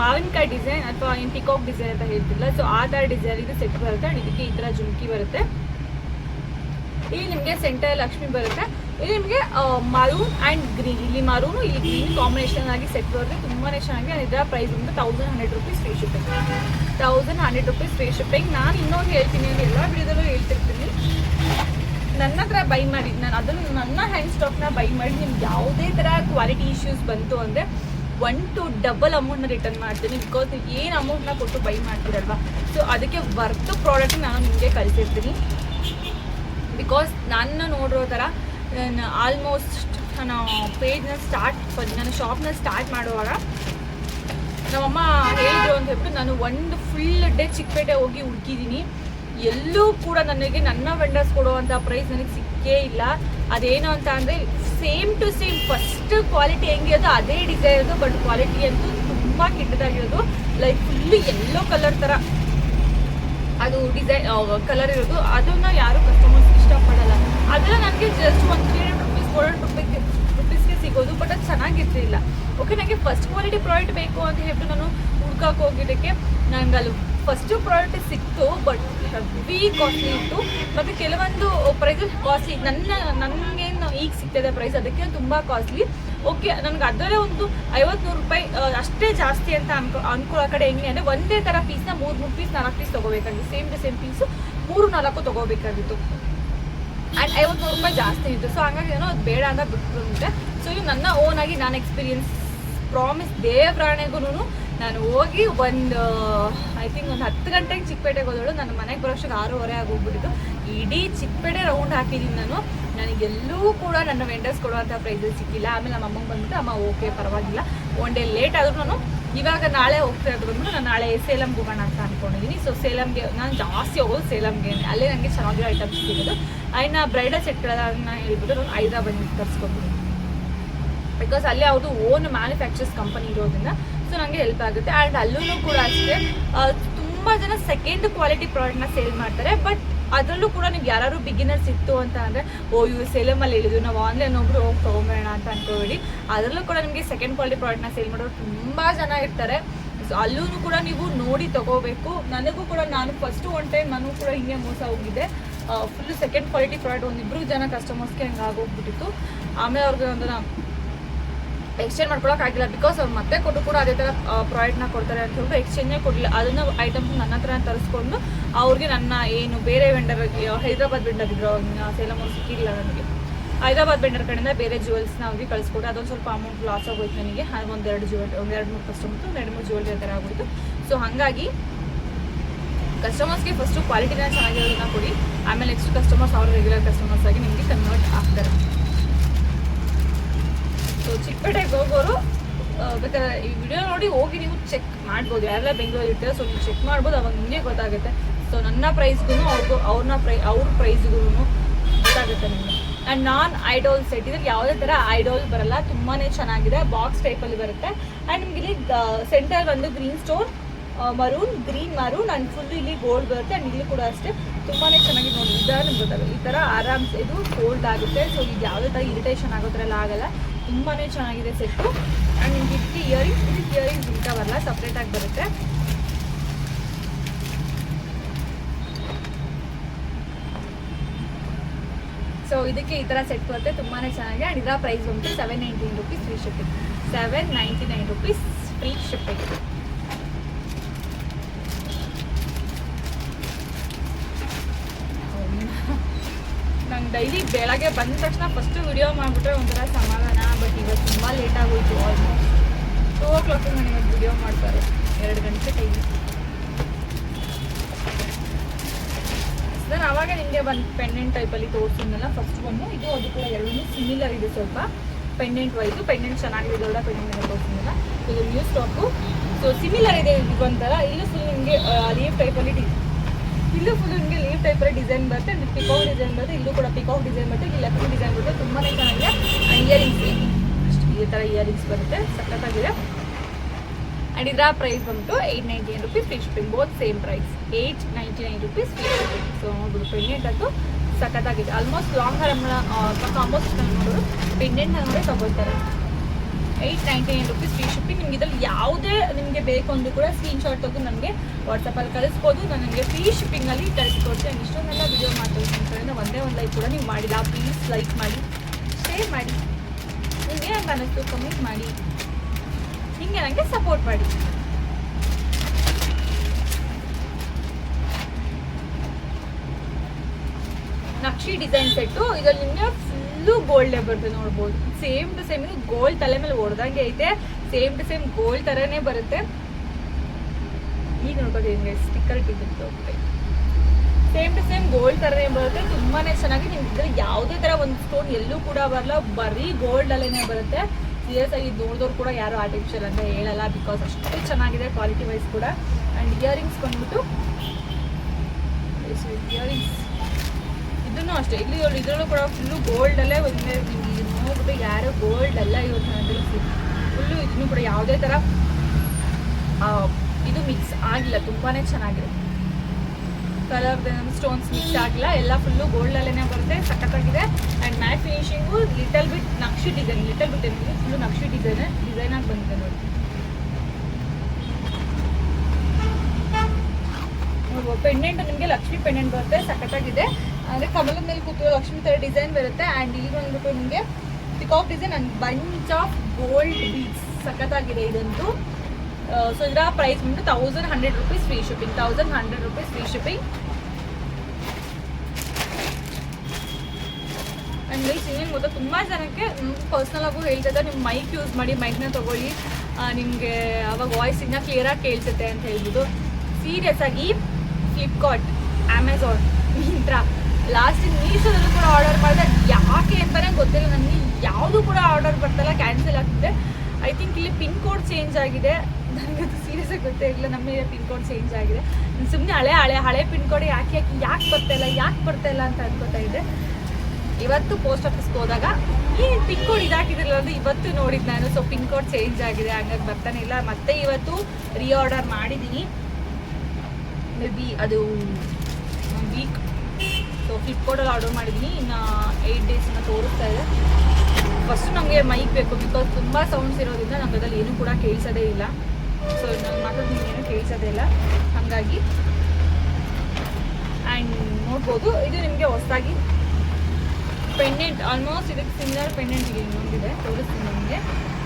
[SPEAKER 1] ಮಾವಿನಕಾಯಿ ಡಿಸೈನ್ ಅಥವಾ ಏನು ಟಿಕಾಕ್ ಡಿಸೈನ್ ಅಂತ ಹೇಳ್ತಿಲ್ಲ. ಸೊ ಆ ಥರ ಡಿಸೈನ್ ಇದು ಸೆಟ್ ಬರುತ್ತೆ. ಆ್ಯಂಡ್ ಇದಕ್ಕೆ ಈ ಥರ ಜುಮ್ಕಿ ಬರುತ್ತೆ. ಇಲ್ಲಿ ನಿಮಗೆ ಸೆಂಟರ್ ಲಕ್ಷ್ಮಿ ಬರುತ್ತೆ. ಇಲ್ಲಿ ನಿಮಗೆ ಮರೂನ್ ಆ್ಯಂಡ್ ಗ್ರೀನ್ ಇಲ್ಲಿ ಮರೂನು ಇಲ್ಲಿ ಗ್ರೀನ್ ಕಾಂಬಿನೇಷನ್ ಆಗಿ ಸೆಟ್ ಬರುತ್ತೆ. ತುಂಬಾ ಚೆನ್ನಾಗಿ. ಇದರ ಪ್ರೈಸ್ ಬಂದು thousand hundred rupees free shipping thousand hundred rupees free shipping ನಾನು ಇನ್ನೊಂದು ಹೇಳ್ತೀನಿ ಅಂತ ಎಲ್ಲ ವಿಡಿಯೋದಲ್ಲೂ ಹೇಳ್ತಿರ್ತೀನಿ. ನನ್ನ ಹತ್ರ ಬೈ ಮಾಡಿ, ನಾನು ಅದನ್ನು ನನ್ನ ಹ್ಯಾಂಡ್ ಸ್ಟಾಕ್ನ ಬೈ ಮಾಡಿ ನಿಮ್ಗೆ ಯಾವುದೇ ಥರ ಕ್ವಾಲಿಟಿ ಇಶ್ಯೂಸ್ ಬಂತು ಅಂದರೆ ಒನ್ ಟು ಡಬಲ್ ಅಮೌಂಟ್ನ ರಿಟರ್ನ್ ಮಾಡ್ತೀನಿ ಬಿಕಾಸ್ ಏನು ಅಮೌಂಟ್ನ ಕೊಟ್ಟು ಬೈ ಮಾಡ್ತೀರಲ್ವಾ? ಸೊ ಅದಕ್ಕೆ ವರ್ತ್ ಪ್ರಾಡಕ್ಟ್ ನಾನು ನಿಮಗೆ ಕಳಿಸಿರ್ತೀನಿ. ಬಿಕಾಸ್ ನನ್ನ ನೋಡಿರೋ ಥರ ನಾನು ಆಲ್ಮೋಸ್ಟ್ ನಾನು ಪೇಜ್ನ ಸ್ಟಾರ್ಟ್ ನಾನು ಶಾಪ್ನ ಸ್ಟಾರ್ಟ್ ಮಾಡುವಾಗ ನಮ್ಮಮ್ಮ ಹೇಳಿದ್ರು ಅಂತ ಹೇಳ್ಬಿಟ್ಟು ನಾನು ಒಂದು ಫುಲ್ ಡೇ ಚಿಕ್ಕಪೇಟೆ ಹೋಗಿ ಹುಡುಕಿದ್ದೀನಿ. ಎಲ್ಲೂ ಕೂಡ ನನಗೆ ನನ್ನ ವೆಂಡರ್ಸ್ ಕೊಡುವಂಥ ಪ್ರೈಸ್ ನನಗೆ ಸಿಕ್ಕೇ ಇಲ್ಲ. ಅದೇನು ಅಂತ ಅಂದರೆ same to same first quality ಹೆಂಗಿರೋದು ಅದೇ ಡಿಸೈನ್ ಅದು ಬಟ್ ಕ್ವಾಲಿಟಿ ಅಂತೂ ತುಂಬ ಕೆಟ್ಟದಾಗಿರೋದು. ಲೈಕ್ ಫುಲ್ಲು ಎಲ್ಲೋ ಕಲರ್ ಥರ ಅದು ಡಿಸೈನ್ ಕಲರ್ ಇರೋದು. ಅದನ್ನ ಯಾರು ಕಸ್ಟಮರ್ಸ್ ಇಷ್ಟಪಡಲ್ಲ. ಅದೆಲ್ಲ ನನಗೆ ಜಸ್ಟ್ ಒಂದು three hundred rupees four hundred ರುಪೀಸ್ಗೆ ರುಪೀಸ್ಗೆ ಸಿಗೋದು ಬಟ್ ಅದು ಚೆನ್ನಾಗಿರ್ತಿಲ್ಲ ಓಕೆ ನನಗೆ ಫಸ್ಟ್ ಕ್ವಾಲಿಟಿ ಪ್ರಾಡಕ್ಟ್ ಬೇಕು ಅಂತ ಹೇಳ್ಬಿಟ್ಟು ನಾನು ಹುಡ್ಕಕ್ಕೆ ಹೋಗಿದ್ದಕ್ಕೆ ನಂಗೆ ಅಲ್ಲಿ ಫಸ್ಟು ಪ್ರಾಡಕ್ಟ್ ಸಿಕ್ತು ಬಟ್ ಹೆವಿ ಕಾಸ್ಟ್ಲಿ ಇತ್ತು. ಮತ್ತು ಕೆಲವೊಂದು ಪ್ರೈಸ್ ಕಾಸ್ಟ್ಲಿ ನನ್ನ ನನಗೇನು ಈಗ ಸಿಗ್ತದೆ ಪ್ರೈಸ್ ಅದಕ್ಕೆ ತುಂಬ ಕಾಸ್ಟ್ಲಿ ಓಕೆ ನನಗೆ ಅದರಲ್ಲೇ ಒಂದು ಐವತ್ತು ನೂರು ರೂಪಾಯಿ ಅಷ್ಟೇ ಜಾಸ್ತಿ ಅಂತ ಅನ್ಕೊ ಆ ಕಡೆ ಹೆಂಗೆ ಅಂದರೆ ಒಂದೇ ಥರ ಪೀಸ್ನ ಮೂರು ಮೂರು ಪೀಸ್ ನಾಲ್ಕು ಪೀಸ್ ತೊಗೋಬೇಕಾಗಿತ್ತು. ಸೇಮ್ ಟು ಸೇಮ್ ಪೀಸು ಮೂರು, ನಾಲ್ಕು ತೊಗೋಬೇಕಾಗಿತ್ತು. ಆ್ಯಂಡ್ ಐವತ್ತು ನೂರು ರೂಪಾಯಿ ಜಾಸ್ತಿ ಇತ್ತು. ಸೊ ಹಂಗಾಗಿ ಏನೋ ಅದು ಬೇಡ ಅಂತ ಬಿಟ್ಟು ಸೊ ಇದು ನನ್ನ ಓನ್ ಆಗಿ ನಾನು ಎಕ್ಸ್ಪೀರಿಯನ್ಸ್ ಪ್ರಾಮಿಸ್ ದೇವ್ರಾಣೆಗೂ ನಾನು ಹೋಗಿ ಒಂದು ಐ ಥಿಂಕ್ ಒಂದು ಹತ್ತು ಗಂಟೆಗೆ ಚಿಕ್ಕಪೇಟೆಗೆ ಹೋದಳು ನನ್ನ ಮನೆಗೆ ಬರೋಷ್ಟಕ್ಕೆ ಆರೂವರೆ ಆಗೋಗ್ಬಿಟ್ಟಿತ್ತು. ಇಡೀ ಚಿಕ್ಕಪೇಟೆ ರೌಂಡ್ ಹಾಕಿದ್ದೀನಿ ನಾನು. ನನಗೆಲ್ಲೂ ಕೂಡ ನನ್ನ ವೆಂಡರ್ಸ್ ಕೊಡುವಂಥ ಪ್ರೈಸಸ್ ಸಿಕ್ಕಿಲ್ಲ. ಆಮೇಲೆ ನಮ್ಮ ಅಮ್ಮಂಗೆ ಬಂದ್ಬಿಟ್ಟು, ಅಮ್ಮ ಓಕೆ ಪರವಾಗಿಲ್ಲ. ಒನ್ ಡೇ ಲೇಟ್ ಆದ್ರೂ ನಾನು ಇವಾಗ ನಾಳೆ ಹೋಗ್ತಾ ಇರೋದು ಬಂದ್ಬಿಟ್ಟು, ನಾನು ನಾಳೆ ಸೇಲಂಗೆ ಹೋಗೋಣ ಅಂತ ಅಂದ್ಕೊಂಡಿದ್ದೀನಿ ಸೊ ಸೇಲಂಗೆ, ನಾನು ಜಾಸ್ತಿ ಹೋಗೋದು ಸೇಲಂಗೆ ಅಲ್ಲೇ ನನಗೆ ಚೆನ್ನಾಗಿರೋ ಐಟಮ್ಸ್ ಸಿಗೋದು. ಆಯ್ನ ಬ್ರೈಡಲ್ ಸೆಟ್ಗಳನ್ನ ಹೇಳ್ಬಿಟ್ಟು ನಾನು ಹೈದ್ರಾಬಾದ್ ತರಿಸ್ಕೊತೀನಿ ಬಿಕಾಸ್ ಅಲ್ಲಿ ಅವ್ರದ್ದು ಓನ್ ಮ್ಯಾನುಫ್ಯಾಕ್ಚರ್ಸ್ ಕಂಪನಿ ಇರೋದ್ರಿಂದ ಸೊ ನನಗೆ ಹೆಲ್ಪ್ ಆಗುತ್ತೆ. ಆ್ಯಂಡ್ ಅಲ್ಲೂ ಕೂಡ ಅಷ್ಟೇ ತುಂಬ ಜನ ಸೆಕೆಂಡ್ ಕ್ವಾಲಿಟಿ ಪ್ರಾಡಕ್ಟ್ನ ಸೇಲ್ ಮಾಡ್ತಾರೆ. ಬಟ್ ಅದರಲ್ಲೂ ಕೂಡ ನಿಮ್ಗೆ ಯಾರು ಬಿಗಿನರ್ಸ್ ಇತ್ತು ಅಂತ ಅಂದರೆ, ಓ ಇವು ಸೇಲಮಲ್ಲಿ ಹೇಳಿದ್ರು, ನಾವು ಆನ್ಲೈನ್ ಒಬ್ರು ಹೋಗಿ ತೊಗೊಂಬೇಡ ಅಂತ ಅನ್ಕೋಬೇಡಿ. ಅದರಲ್ಲೂ ಕೂಡ ನಿಮಗೆ ಸೆಕೆಂಡ್ ಕ್ವಾಲಿಟಿ ಪ್ರಾಡಕ್ಟ್ನ ಸೇಲ್ ಮಾಡೋರು ತುಂಬ ಜನ ಇರ್ತಾರೆ. ಸೊ ಅಲ್ಲೂ ಕೂಡ ನೀವು ನೋಡಿ ತಗೋಬೇಕು. ನನಗೂ ಕೂಡ ನಾನು ಫಸ್ಟು ಒನ್ ಟೈಮ್ ನಾನು ಕೂಡ ಹಿಂಗೆ ಮೋಸ ಹೋಗಿದ್ದೆ. ಫುಲ್ ಸೆಕೆಂಡ್ ಕ್ವಾಲಿಟಿ ಪ್ರಾಡಕ್ಟ್ ಒಂದಿಬ್ರು ಜನ ಕಸ್ಟಮರ್ಸ್ಗೆ ಹಂಗೆ ಆಗೋಗ್ಬಿಟ್ಟಿತ್ತು. ಆಮೇಲೆ ಅವ್ರಿಗೆ ಒಂದು ಎಕ್ಸ್ಚೇಂಜ್ ಮಾಡ್ಕೊಳಕ್ಕಾಗಿಲ್ಲ ಬಿಕಾಸ್ ಅವ್ರು ಮತ್ತೆ ಕೊಟ್ಟು ಕೂಡ ಅದೇ ಥರ ಪ್ರಾಡಕ್ಟ್ನ ಕೊಡ್ತಾರೆ ಅಂತ ಹೇಳ್ಬಿಟ್ಟು ಎಕ್ಸ್ಚೇಂಜೇ ಕೊಡಲಿಲ್ಲ. ಅದನ್ನ ಐಟಮ್ಸ್ ನನ್ನ ಹತ್ರ ತರಿಸ್ಕೊಂಡು ಅವ್ರಿಗೆ ನನ್ನ ಏನು ಬೇರೆ ವೆಂಡರ್ ಹೈದ್ರಾಬಾದ್ ವೆಂಡರ್ ಇದ್ರು ಅವ್ರನ್ನ ಸೇಲಮ್ ಅವ್ರು ಸಿಕ್ಕಿಲ್ಲ ನನಗೆ. ಹೈದರಾಬಾದ್ ವೆಂಡರ್ ಕಡೆಯಿಂದ ಬೇರೆ ಜ್ಯುವೆಲ್ಸ್ನ ಅವ್ರಿಗೆ ಕಳಿಸ್ಕೊಟ್ಟು ಅದೊಂದು ಸ್ವಲ್ಪ ಅಮೌಂಟ್ ಲಾಸ್ ಆಗೋಯ್ತು ನನಗೆ. ಒಂದೆರಡು ಜ್ಯುವೆಲ್ ಒಂದೆರಡು ಮೂರು ಕಸ್ಟಮರ್ಸ್ ಒಂದೆರಡು ಮೂರು ಜ್ಯುವೆಲ್ರಿ ಥರ ಆಗೋಯ್ತು. ಸೊ ಹಾಗಾಗಿ ಕಸ್ಟಮರ್ಸ್ಗೆ ಫಸ್ಟು ಕ್ವಾಲಿಟಿನ ಚೆನ್ನಾಗಿರೋದನ್ನ ಕೊಡಿ. ಆಮೇಲೆ ನೆಕ್ಸ್ಟ್ ಕಸ್ಟಮರ್ಸ್ ಅವ್ರ ರೆಗ್ಯುಲರ್ ಕಸ್ಟಮರ್ಸ್ ಆಗಿ ನಿಮಗೆ ಕನ್ವರ್ಟ್ ಆಗ್ತಾರೆ. ಸೊ ಚಿಕ್ಕಪೇಟೆಗೆ ಹೋಗೋರು ಬೇಕಾದ್ರೆ ಈ ವಿಡಿಯೋ ನೋಡಿ ಹೋಗಿ ನೀವು ಚೆಕ್ ಮಾಡ್ಬೋದು. ಯಾರೆಲ್ಲ ಬೆಂಗಳೂರು ಇರ್ತಾರೆ ಸೊ ನೀವು ಚೆಕ್ ಮಾಡ್ಬೋದು, ಅವಾಗ ನಿಮಗೆ ಗೊತ್ತಾಗುತ್ತೆ. ಸೊ ನನ್ನ ಪ್ರೈಸ್ಗೂ ಅವ್ರಿಗೂ ಅವ್ರನ್ನ ಪ್ರೈ ಅವ್ರ ಪ್ರೈಸ್ಗೂ ಗೊತ್ತಾಗುತ್ತೆ ನಿಮಗೆ. ಆ್ಯಂಡ್ ನಾನ್ ಐಡೋಲ್ ಸೆಟ್ ಇದ್ರಲ್ಲಿ ಯಾವುದೇ ಥರ ಐಡೋಲ್ ಬರಲ್ಲ ತುಂಬಾ ಚೆನ್ನಾಗಿದೆ ಬಾಕ್ಸ್ ಟೈಪಲ್ಲಿ ಬರುತ್ತೆ. ಆ್ಯಂಡ್ ನಿಮ್ಗೆ ಇಲ್ಲಿ ಸೆಂಟರ್ ಒಂದು green stone maroon green maroon and full ಇಲ್ಲಿ ಗೋಲ್ಡ್ ಬರುತ್ತೆ ಆ್ಯಂಡ್ ಇಲ್ಲಿ ಕೂಡ ಅಷ್ಟೇ. ತುಂಬಾ ಚೆನ್ನಾಗಿ ನೋಡಿ. ಇದ್ದಾರೆ ಗೊತ್ತಾಗುತ್ತೆ. ಈ ಥರ ಆರಾಮ್ಸ್, ಇದು ಫೋಲ್ಡ್ ಆಗುತ್ತೆ. ಸೊ ಇದು ಯಾವುದೇ ಥರ ಇರಿಟೇಷನ್ ಆಗೋ ಥರ ಎಲ್ಲ ಆಗಲ್ಲ. ತುಂಬಾ ಚೆನ್ನಾಗಿದೆ ಸೆಟ್ಟು ಆ್ಯಂಡ್ ನಿಮ್ಗೆ ಇದಕ್ಕೆ ಇಯರಿಂಗ್ಸ್ ಇದಕ್ಕೆ ಇಯರಿಂಗ್ಸ್ ಇಂಥ ಬರಲ್ಲ. ಸಪ್ರೇಟಾಗಿ ಬರುತ್ತೆ. ಸೊ ಇದಕ್ಕೆ ಈ ಥರ ಸೆಟ್ ಬರುತ್ತೆ. ತುಂಬಾ ಚೆನ್ನಾಗಿದೆ. ಆ್ಯಂಡ್ ಇದರ ಪ್ರೈಸ್ ಬಂದು seven ninety nine rupees free shipping seven ninety nine rupees free shipping ನಂಗೆ ಡೈಲಿ ಬೆಳಗ್ಗೆ ಬಂದ ತಕ್ಷಣ ಫಸ್ಟು ವಿಡಿಯೋ ಮಾಡಿಬಿಟ್ರೆ ಒಂಥರ ಸಮಾಧಾನ ಬಟ್ ಇವತ್ತು ತುಂಬ ಲೇಟ್ ಆಗೋಯ್ತು ಆಲ್ಮೋಸ್ಟ್ ಟೂ ಓ ಕ್ಲಾಕ್ ನಾನು ಇವತ್ತು ವಿಡಿಯೋ ಮಾಡ್ತಾರೆ, ಎರಡು ಗಂಟೆ ಟೈಮ್ ನಾನು ಅವಾಗ ನಿಮಗೆ ಒಂದು ಪೆಂಡೆಂಟ್ ಟೈಪಲ್ಲಿ ತೋರಿಸಿದ್ನಲ್ಲ ಫಸ್ಟ್ ಒಂದು ಇದು ಅದು ಕೂಡ ಎರಡೂ ಸಿಮಿಲರ್ ಇದೆ ಸ್ವಲ್ಪ. ಪೆಂಡೆಂಟ್ ವೈಸು ಪೆಂಡೆಂಟ್ ಚೆನ್ನಾಗಿದೆ, ದೊಡ್ಡ ಪೆಂಡೆಂಟ್ ಎಲ್ಲ ತೋರಿಸಿದ್ನಲ್ಲ. ಇದು ನ್ಯೂ ಸ್ಟಾಕು ಸೊ ಸಿಮಿಲರ್ ಇದೆ ಒಂಥರ. ಇಲ್ಲೂ ಫುಲ್ ನಿಮಗೆ ಲೀವ್ ಟೈಪಲ್ಲಿ ಇಲ್ಲೂ ಫುಲ್ ನಿಮಗೆ ಲೀವ್ ಟೈಪ್ ಡಿಸೈನ್ ಬರುತ್ತೆ ಪಿಕಾಕ್ ಡಿಸೈನ್ ಬರುತ್ತೆ, ಇಲ್ಲೂ ಕೂಡ ಪಿಕಾಕ್ ಡಿಸೈನ್ ಬರುತ್ತೆ, ಇಲ್ಲಿ ಲೆಫ್ಟ್ ಡಿಸೈನ್ ಬರುತ್ತೆ ತುಂಬಾ ಚೆನ್ನಾಗಿದೆ. ಇಯರಿಂಗ್ಸ್ ಈ ಥರ ಇಯರಿಂಗ್ಸ್ ಬರುತ್ತೆ, ಸಖತ್ತಾಗಿದೆ. ಆ್ಯಂಡ್ ಇದರ ಪ್ರೈಸ್ ಬಂತು eight ninety nine rupees free shipping both same price eight ninety nine rupees free shipping so ನೋಡ್ಬಿಡು pendant ಅಂತೂ ಸಖತ್ತಾಗಿದೆ ಆಲ್ಮೋಸ್ಟ್ ಲಾಂಗ್ ಹರಮ್ನ ಕಾಂಬೋಸ್ಟ್ ನೋಡೋರು ಪೆಂಡೆಂಟ್ ಅಂದರೆ ತಗೋತಾರೆ eight ninety nine rupees free shipping ನಿಮ್ಗೆ ಇದ್ರಲ್ಲಿ ಯಾವುದೇ ನಿಮಗೆ ಬೇಕು ಅಂದರೂ ಕೂಡ ಸ್ಕ್ರೀನ್ಶಾಟ್ ತೆಗೆದು ನನಗೆ ವಾಟ್ಸಪ್ಪಲ್ಲಿ ಕಳಿಸ್ಬೋದು. ನಾನು ನಿಮಗೆ ಫ್ರೀ ಶಿಪ್ಪಿಂಗಲ್ಲಿ ಕಳಿಸ್ಕೊಡ್ತೀನಿ ಇಷ್ಟೊಂದೆಲ್ಲ ವಿಡಿಯೋ ಮಾಡ್ತೀವಿ ನಿಮ್ಮ ಕಡೆಯಿಂದ ಒಂದೇ ಒಂದು ಲೈಕ್ ಕೂಡ ನೀವು ಮಾಡಿಲ್ಲ. ಪ್ಲೀಸ್ ಲೈಕ್ ಮಾಡಿ ಶೇರ್ ಮಾಡಿ. ನಿಮಗೆ ಅಂತ ಅನ್ನಿಸ್ತು ಕಮೆಂಟ್ ಮಾಡಿ. ಹಿಂಗೆ ನನಗೆ ಸಪೋರ್ಟ್ ಮಾಡಿ. ನಕ್ಷಿ ಡಿಸೈನ್ ಸೆಟ್ಟು. ಇದರಲ್ಲಿ ನಿಮಗೆ ಫುಲ್ಲು ಗೋಲ್ಡೇ ಬರುತ್ತೆ ನೋಡ್ಬೋದು. ಸೇಮ್ ಟು ಸೇಮ್ ಗೋಲ್ಡ್ ತಲೆ ಮೇಲೆ ಹೊಡೆದಂಗೆ ಐತೆ. ಸೇಮ್ ಟು ಸೇಮ್ ಗೋಲ್ಡ್ ಥರನೇ ಬರುತ್ತೆ. ಈಗ ನೋಡ್ಕೊತೀನಿ ಸ್ಟಿಕ್ಕರ್ ಇಟ್ಟಿದ್ದು ಸೇಮ್ ಟು ಸೇಮ್ ಗೋಲ್ಡ್ ಥರನೇ ಬರುತ್ತೆ. ತುಂಬಾ ಚೆನ್ನಾಗಿ ನಿಮ್ಗೆ ಇದ್ರಲ್ಲಿ ಯಾವುದೇ ಥರ ಒಂದು ಸ್ಟೋನ್ ಎಲ್ಲೂ ಕೂಡ ಬರಲ್ಲ ಬರೀ ಗೋಲ್ಡ್ ಅಲ್ಲೇನೆ ಬರುತ್ತೆ. ಸೀರಿಯಸ್ ಆಗಿ ನೋಡಿದವ್ರು ಕೂಡ ಯಾರು ಆರ್ಟಿಫಿಷಿಯಲ್ ಅಂತ ಹೇಳಲ್ಲ ಬಿಕಾಸ್ ಅಷ್ಟು ಚೆನ್ನಾಗಿದೆ ಕ್ವಾಲಿಟಿ ವೈಸ್ ಕೂಡ. ಆ್ಯಂಡ್ ಇಯರಿಂಗ್ಸ್ ಬಂದ್ಬಿಟ್ಟು ಇಯರಿಂಗ್ಸ್ ಇದನ್ನು ಅಷ್ಟೇ. ಇಲ್ಲಿ ಇದರಲ್ಲೂ ಕೂಡ ಫುಲ್ಲು ಗೋಲ್ಡಲ್ಲೇ ಒಂದೇ ನೋಡ್ಬಿಟ್ಟು ಯಾರು ಗೋಲ್ಡ್ ಅಲ್ಲ ಇವತ್ತು ಫುಲ್ಲು ಇದನ್ನು ಕೂಡ ಯಾವುದೇ ಥರ ಇದು ಮಿಕ್ಸ್ ಆಗಿಲ್ಲ. ತುಂಬಾ ಚೆನ್ನಾಗಿದೆ. ಕಲರ್ ಸ್ಟೋನ್ಸ್ ಮಿಕ್ಸ್ ಆಗಿಲ್ಲ. ಎಲ್ಲ ಫುಲ್ಲು ಗೋಲ್ಡಲ್ಲೇ ಬರುತ್ತೆ. ಸಖತ್ತಾಗಿದೆ. And matte finishing little bit Naqvi design little bit ಏನಿದೆ ಫುಲ್ಲು ನಕ್ಷಿ ಡಿಸೈನ್ ಡಿಸೈನ್ ಆಗಿ ಬಂದಿದೆ ನೋಡಿ. ಪೆಂಡೆಂಟ್, ನಿಮಗೆ ಲಕ್ಷ್ಮಿ ಪೆಂಡೆಂಟ್ ಬರುತ್ತೆ, ಸಖತ್ತಾಗಿದೆ. ಅಂದರೆ ಕಮಲದ ಮೇಲೆ ಕೂತಿರೋ ಲಕ್ಷ್ಮಿ ಥರ ಡಿಸೈನ್ ಬರುತ್ತೆ ಆ್ಯಂಡ್ ಈಗ ಬಂದ್ಬಿಟ್ಟು ನಿಮಗೆ peacock design and bunch of gold beads ಸಖತ್ತಾಗಿದೆ ಇದಂತೂ. ಸೊ ಇದರ ಪ್ರೈಸ್ ಬಂದು thousand hundred rupees free shipping thousand hundred rupees free shipping and guys ಇನ್ನೇನು ಗೊತ್ತಾ, ತುಂಬ ಜನಕ್ಕೆ ಪರ್ಸ್ನಲ್ ಆಗು ಹೇಳ್ತಿದ್ದೆ ನಿಮ್ಮ ಮೈಕ್ ಯೂಸ್ ಮಾಡಿ ಮೈಕ್ನ ತೊಗೊಳ್ಳಿ. ನಿಮಗೆ ಅವಾಗ ವಾಯ್ಸ್ ಇನ್ನೂ ಕ್ಲಿಯರಾಗಿ ಕೇಳ್ಸುತ್ತೆ ಅಂತ ಹೇಳ್ಬೋದು. ಸೀರಿಯಸ್ ಆಗಿ ಫ್ಲಿಪ್ಕಾರ್ಟ್ ಅಮೆಝಾನ್ ಮಿಂತ್ರಾ ಲಾಸ್ಟ್ ಮೀಸೋದಲ್ಲೂ ಕೂಡ ಆರ್ಡರ್ ಮಾಡಿದೆ. ಯಾಕೆ ಅಂತಲೇ ಗೊತ್ತಿಲ್ಲ. ನನಗೆ ಯಾವುದು ಕೂಡ ಆರ್ಡರ್ ಬರ್ತಲ್ಲ ಕ್ಯಾನ್ಸಲ್ ಆಗ್ತಿದೆ. ಐ ಥಿಂಕ್ ಇಲ್ಲಿ ಪಿನ್ ಕೋಡ್ ಚೇಂಜ್ ಆಗಿದೆ. ನನಗದು ಸೀರಿಯಸ್ ಆಗಿ ಗೊತ್ತೇ ಇಲ್ಲ. ನಮ್ಮ ಪಿನ್ ಕೋಡ್ ಚೇಂಜ್ ಆಗಿದೆ. ಸುಮ್ಮನೆ ಹಳೆ ಹಳೆ ಹಳೆ ಪಿನ್ ಕೋಡ್ ಯಾಕೆ ಯಾಕೆ ಯಾಕೆ ಬರ್ತಾ ಇಲ್ಲ, ಯಾಕೆ ಬರ್ತಾ ಇಲ್ಲ ಅಂತ ಅನ್ಕೋತಾ ಇದ್ದೆ. ಇವತ್ತು ಪೋಸ್ಟ್ ಆಫೀಸ್ಗೆ ಹೋದಾಗ ಈ ಪಿನ್ ಕೋಡ್ ಇದಾಕಿದಿಲ್ಲ ಅಂದ್ರೆ ಇವತ್ತು ನೋಡಿದ್ದು ನಾನು. ಸೊ ಪಿನ್ ಕೋಡ್ ಚೇಂಜ್ ಆಗಿದೆ, ಹಂಗಾಗಿ ಬರ್ತಾನೆ ಇಲ್ಲ. ಮತ್ತೆ ಇವತ್ತು ರೀಆರ್ಡರ್ ಮಾಡಿದ್ದೀನಿ ಮೇ ಬಿ ಅದು ವೀಕ್ ಸೊ ಫ್ಲಿಪ್ಕಾರ್ಟಲ್ಲಿ ಆರ್ಡರ್ ಮಾಡಿದ್ದೀನಿ ಇನ್ನು ಏಯ್ಟ್ ಡೇಸನ್ನು ತೋರಿಸ್ತಾ ಇದೆ. ಫಸ್ಟು ನಮಗೆ ಮೈಕ್ ಬೇಕು. ಬಿಕಾಸ್ ತುಂಬ ಸೌಂಡ್ಸ್ ಇರೋದ್ರಿಂದ ನಮ್ಗೆ ಅದ್ರಲ್ಲಿ ಏನೂ ಕೂಡ ಕೇಳಿಸೋದೇ ಇಲ್ಲ. ಸೊ ನಾನು ಮಾತಾಡೋದು ಏನೂ ಕೇಳಿಸೋದೇ ಇಲ್ಲ. ಹಾಗಾಗಿ ಆ್ಯಂಡ್ ನೋಡ್ಬೋದು. ಇದು ನಿಮಗೆ ಹೊಸದಾಗಿ ಪೆಂಡೆಂಟ್ ಆಲ್ಮೋಸ್ಟ್ ಇದಕ್ಕೆ ಸಿಮಿಲರ್ ಪೆಂಡೆಂಟ್ ಇದೆ ಇನ್ನೊಂದಿದೆ. ತೋರಿಸ್ತೀನಿ ನಿಮಗೆ.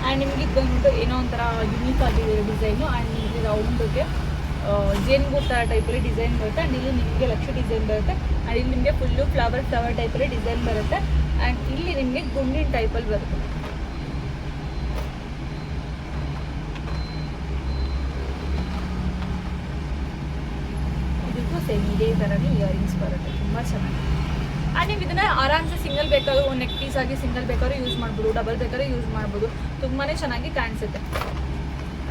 [SPEAKER 1] ಆ್ಯಂಡ್ ನಿಮಗೆ ಇದು ಬಂದ್ಬಿಟ್ಟು ಏನೋ ಒಂಥರ ಯುನೀಕ್ ಆಗಿದೆ ಡಿಸೈನು ಆ್ಯಂಡ್ ನಿಮಗೆ ರೌಂಡ್ಗೆ ಜೇನುಗೂಡು ಥರ ಟೈಪಲ್ಲಿ ಡಿಸೈನ್ ಬರುತ್ತೆ. ಆ್ಯಂಡ್ ಇಲ್ಲಿ ನಿಮಗೆ ಲಕ್ಷ ಡಿಸೈನ್ ಬರುತ್ತೆ. ಆ್ಯಂಡ್ ಇಲ್ಲಿ ನಿಮಗೆ ಫುಲ್ಲು ಫ್ಲವರ್ ಫ್ಲವರ್ ಟೈಪಲ್ಲಿ ಡಿಸೈನ್ ಬರುತ್ತೆ. ಆ್ಯಂಡ್ ಇಲ್ಲಿ ನಿಮಗೆ ಗುಂಡಿನ ಟೈಪಲ್ಲಿ ಬರುತ್ತೆ. ಇದಕ್ಕೂ ಸೇಮ್ ಇದೇ ಥರನೇ ಇಯರಿಂಗ್ಸ್ ಬರುತ್ತೆ. ತುಂಬ ಚೆನ್ನಾಗಿ ಆ್ಯಂಡ್ ನೀವು ಇದನ್ನ ಆರಾಮ್ಸೆ ಸಿಂಗಲ್ ಬೇಕಾದ್ರೂ ನೆಕ್ ಪೀಸ್ ಆಗಿ ಸಿಂಗಲ್ ಬೇಕಾದ್ರೂ ಯೂಸ್ ಮಾಡ್ಬೋದು ಡಬಲ್ ಬೇಕಾದ್ರೂ ಯೂಸ್ ಮಾಡ್ಬೋದು. ತುಂಬಾ ಚೆನ್ನಾಗಿ ಕಾಣಿಸುತ್ತೆ.